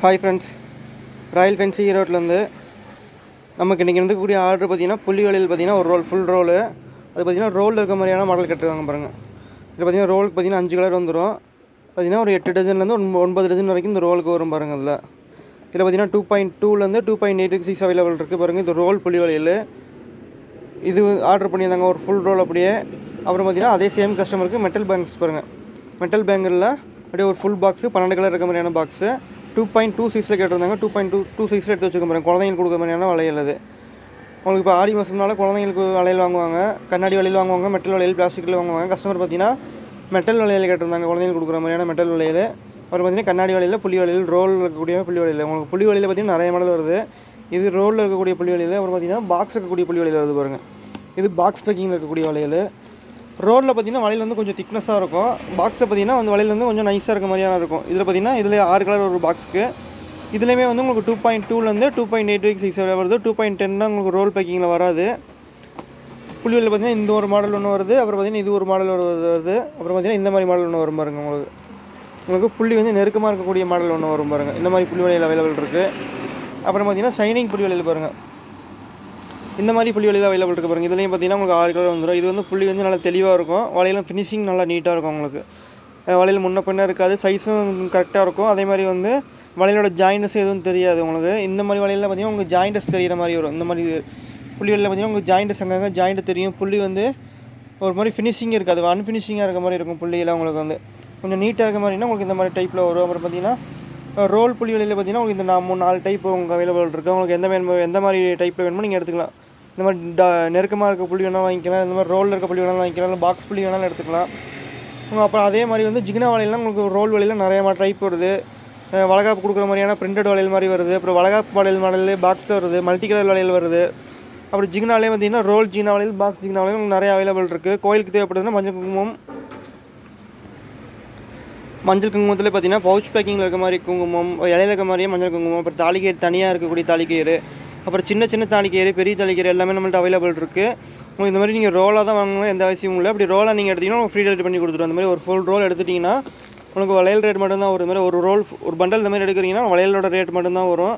Hi friends royal fancy ஈரோட்லேருந்து நமக்கு இன்றைக்கி இருந்துக்கூடிய ஆர்டர் பார்த்தீங்கன்னா புள்ளி வலையில் பார்த்தீங்கன்னா ஒரு ரோல் ஃபுல் ரோலு அது பார்த்தீங்கன்னா ரோலில் இருக்க மாதிரியான மாடல் கட்டுறாங்க பாருங்கள் இது பார்த்தீங்கன்னா ரோலுக்கு பார்த்தீங்கன்னா அஞ்சு கலர் வந்துடும் பார்த்தீங்கன்னா ஒரு எட்டு டஜன்லேருந்து ஒன்பது டஜன் வரைக்கும் இந்த ரோலுக்கு வரும் பாருங்கள் அதில். இதில் பார்த்தீங்கன்னா டூ பாயிண்ட் டூலேருந்து two point eight six available இருக்குது பாருங்கள் இது ரோல் புள்ளி வலையில் இது ஆர்டர் பண்ணியிருந்தாங்க. ஒரு ஃபுல் ரோல் அப்படியே. அப்புறம் பார்த்தீங்கன்னா அதே சேம் கஸ்டமருக்கு மெட்டல் பேங்க்ஸ் பாருங்கள் மெட்டல் பேங்கிளில் அப்படியே ஒரு ஃபுல் பாக்ஸு பன்னெண்டு கலர் இருக்க மாதிரியான பாக்ஸு டூ பாயிண்ட் டூ சிக்ஸில் கேட்டிருந்தாங்க. டூ பாயிண்ட் டூ டூ சிக்ஸில் எடுத்து வச்சுக்க போகிறேன் குழந்தைங்களுக்கு கொடுக்குற மாதிரியான வளையல் அது. உங்களுக்கு இப்போ ஆடி மாதம்னால குழந்தைங்களுக்கு வளையல் வாங்குவாங்க. கண்ணாடி வளையல் வாங்குவாங்க. மெட்டல் வளையல் பிளாஸ்டிக்கில் வாங்குவாங்க. கஸ்டமர் பார்த்தீங்கன்னா மெட்டல் வளையல் கேட்டிருந்தாங்க. குழந்தைங்களுக்கு கொடுக்குற மாதிரியான மெட்டல் வளையல். அப்புறம் பார்த்தீங்கன்னா கண்ணாடி வளையல் புள்ளி வளையல் ரோல் இருக்கக்கூடிய புள்ளி வளையல். உங்களுக்கு புள்ளி வளையல் பார்த்தீங்கன்னா நிறைய மாடல் வருது. இது ரோலில் இருக்கக்கூடிய புள்ளி வளையல். அப்புறம் பார்த்தீங்கன்னா பாக்ஸ் இருக்கக்கூடிய புள்ளி வளையல் வருது பாருங்கள் இது பாக்ஸ் பேக்கிங்கில் இருக்கக்கூடிய வளையல். ரோடில் பார்த்தீங்கன்னா வளையல் வந்து கொஞ்சம் திக்னஸாக இருக்கும். பாக்ஸில் பார்த்தீங்கன்னா வந்து வலையில் வந்து கொஞ்சம் நைஸாக இருக்க மாதிரியான இருக்கும். இதில் பார்த்தீங்கன்னா இதில் ஆறு கலர் ஒரு பாக்ஸுக்கு இதுலேயுமே வந்து உங்களுக்கு டூ பாயிண்ட் டூலேருந்து two point eight week six வருது. டூ பாயிண்ட் டென்னா உங்களுக்கு ரோல் பேக்கிங்கில் வராது. புள்ளிவெளியில் பார்த்தீங்கன்னா இந்த ஒரு மாடல் ஒன்று வருது. அப்புறம் பார்த்தீங்கன்னா இது ஒரு மாடல் ஒரு வருது. அப்புறம் பார்த்தீங்கன்னா இந்த மாதிரி மாடல் ஒன்று வரும் பாருங்க உங்களுக்கு. உங்களுக்கு புள்ளி வந்து நெருக்கமாக இருக்கக்கூடிய மாடல் ஒன்று வரும் பாருங்கள் இந்த மாதிரி புள்ளி வலையில் அவைலபிள் இருக்குது அப்புறம் பார்த்தீங்கன்னா சைனிங் புள்ளி வலையில் பாருங்கள் இந்த மாதிரி புள்ளி வளையல் அவைலபிள் இருக்குது பாருங்கள் இதுலேயும் பார்த்தீங்கன்னா உங்களுக்கு ஆறு கலர் வந்துடும் இது வந்து புள்ளி வந்து நல்லா தெளிவாக இருக்கும். வளையலும் ஃபினிஷிங் நல்லா நீட்டாக இருக்கும் உங்களுக்கு. வலையில் வளையல் முன்ன பின்ன இருக்காது. சைஸும் கரெக்டாக இருக்கும். அதே மாதிரி வந்து வளையலோட ஜாயின்ட்ஸ் எதுவும் தெரியாது உங்களுக்கு. இந்த மாதிரி வலையில் பார்த்தீங்கன்னா உங்களுக்கு ஜாயின்ட்ஸ் தெரியிற மாதிரி வரும். இந்த மாதிரி புள்ளி வலையில் பார்த்தீங்கன்னா உங்களுக்கு ஜாயின்ட்ஸ் அங்கங்கே ஜாயிண்ட் தெரியும். புள்ளி வந்து ஒரு மாதிரி ஃபினிஷிங் இருக்காது. அன்ஃபினிஷிங்காக இருக்க மாதிரி இருக்கும் புள்ளியெல்லாம் உங்களுக்கு வந்து. கொஞ்சம் நீட்டாக இருக்க மாதிரினா உங்களுக்கு இந்த மாதிரி டைப்பில் வரும். அப்புறம் பார்த்தீங்கன்னா ரோல் புள்ளி வலையில் பார்த்தீங்கன்னா உங்களுக்கு இந்த நான் மூணு நாலு டைப் உங்களுக்கு அவைலபிள் இருக்குது உங்களுக்கு எந்த வேணுமோ எந்த மாதிரி டைப்பில் வேணுமோ நீங்கள் எடுத்துக்கலாம். இந்த மாதிரி ட நெருக்கமாக இருக்க புள்ளி வேணாலும் வாங்கிக்கலாம் இந்த மாதிரி ரோலில் இருக்க புள்ளி வேணாலும் வாங்கிக்கலாம் இல்லை பாக்ஸ் புள்ளி வேணாலும் எடுத்துக்கலாம். அப்புறம் அதே மாதிரி வந்து ஜிகினா வலையெல்லாம் உங்களுக்கு ரோல் வலையில் நிறையா மாதிரி டைப் வருது. வளகாப்பு கொடுக்குற மாதிரியான பிரிண்டட் வளையல் மாதிரி வருது. அப்புறம் வளகாப்பு வளையல் மாடல் பாக்ஸ் வருது. மல்டி கலர் வளையல் வருது. அப்புறம் ஜிகினாலே பார்த்தீங்கன்னா ரோல் ஜிகினா வளையல் பாக்ஸ் ஜிகினா வளையல் உங்களுக்கு நிறைய அவைலபிள் இருக்குது கோயிலுக்கு தேவைப்படுதுன்னா மஞ்சள் குங்குமம். மஞ்சள் குங்குமத்தில் பார்த்தீங்கன்னா பவுச் பேக்கிங்கில் இருக்க மாதிரி குங்குமம் இலையில இருக்க மாதிரியே மஞ்சள் குங்குமம் அப்புறம் தாலிக்கயிறு தனியாக இருக்கக்கூடிய தாலிக்கயிறு அப்புறம் சின்ன சின்ன தாளிக்கீரை பெரிய தாளிக்கீரை எல்லாமே நம்மள்ட்ட அவைலபிள் இருக்குது உங்களுக்கு இந்த மாதிரி நீங்கள் ரோலாக தான் வாங்கணும் எந்த அவசியமும் இல்லை. அப்படி ரோலாக நீங்கள் எடுத்தீங்கன்னா உங்களுக்கு ஃப்ரீ டெலிவரி பண்ணி கொடுத்துருவோம் அந்த மாதிரி ஒரு ஃபுல் ரோல் எடுத்துட்டிங்கன்னா உங்களுக்கு வளையல் ரேட் மட்டும்தான் வரும். இந்த மாதிரி ஒரு ரோல் ஒரு பண்டல் இந்த மாதிரி எடுக்கிறீங்கன்னா வளையலோட ரேட் மட்டும்தான் வரும்.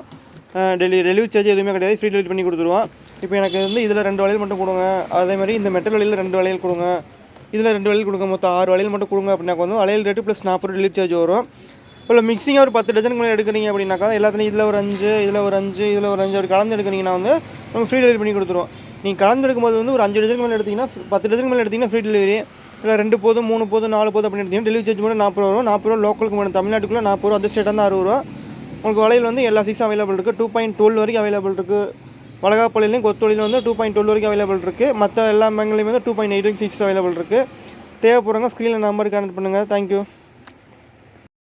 டெலி டெலிவரி சார்ஜ் எதுவுமே கிடையாது. ஃப்ரீ டெலிவரி பண்ணி கொடுத்துருவோம். இப்போ எனக்கு வந்து இதில் ரெண்டு வளையல் மட்டும் கொடுங்க. அதே மாதிரி இந்த மெட்டல் வளையல் ரெண்டு வளையல் கொடுங்க. இதில் ரெண்டு வளையல் கொடுங்க. மொத்தம் ஆறு வளையல் மட்டும் கொடுங்க அப்படின்னா வந்து வளையல் ரேட்டு ப்ளஸ் நாற்பது டெலிவரி சார்ஜ் வரும். இப்போ மிக்சிங்காக ஒரு பத்து டஜனுக்கு மேலே எடுக்கிறீங்க அப்படின்னாக்கா எல்லாத்துலையும் இதில் ஒரு அஞ்சு இதில் ஒரு அஞ்சு இதில் ஒரு அஞ்சு அப்படி கலந்து எடுக்கிறீங்கன்னா வந்து நம்ம ஃப்ரீ டெலிவரி பண்ணி கொடுத்துருவோம். நீங்கள் கலந்து எடுக்கும்போது வந்து ஒரு அஞ்சு டஜனுக்கு மேலே எடுத்தீங்கன்னா பத்து டஜனுக்கு மேலே எடுத்தீங்கன்னா ஃப்ரீ டெலிவரி இல்லை ரெண்டு போதும் மூணு போதும் நாலு போதும் அப்படின்னு எடுத்தீங்கன்னா டெலிவரி சார்ஜ் மட்டும் நாற்பது ரூபா நாற்பது ரூபா லோக்கலுக்கு மட்டும் தமிழ்நாட்டுக்குள்ளே நாற்பது ரூபா அந்த ஸ்டேட்டாக தான் அறுபது ரூபா. உங்களுக்கு வலையில் வந்து எல்லா சைஸும் அவைலபிள் இருக்குது டூ பாயிண்ட் டுவெல் வரைக்கும் அவைலபிள் இருக்குது வளகாப்பள்ளிலையும் கொத்தொழிலும் வந்து டூ பாயிண்ட் டுவெல் வரைக்கும் அவைலபிள் இருக்குது மற்ற எல்லா பேங்க்லேயும் வந்து two point eight six available இருக்குது தேவைப்படுறவங்க ஸ்க்ரீனில் நம்பருக்கு கனெக்ட் பண்ணுங்கள் தேங்க்யூ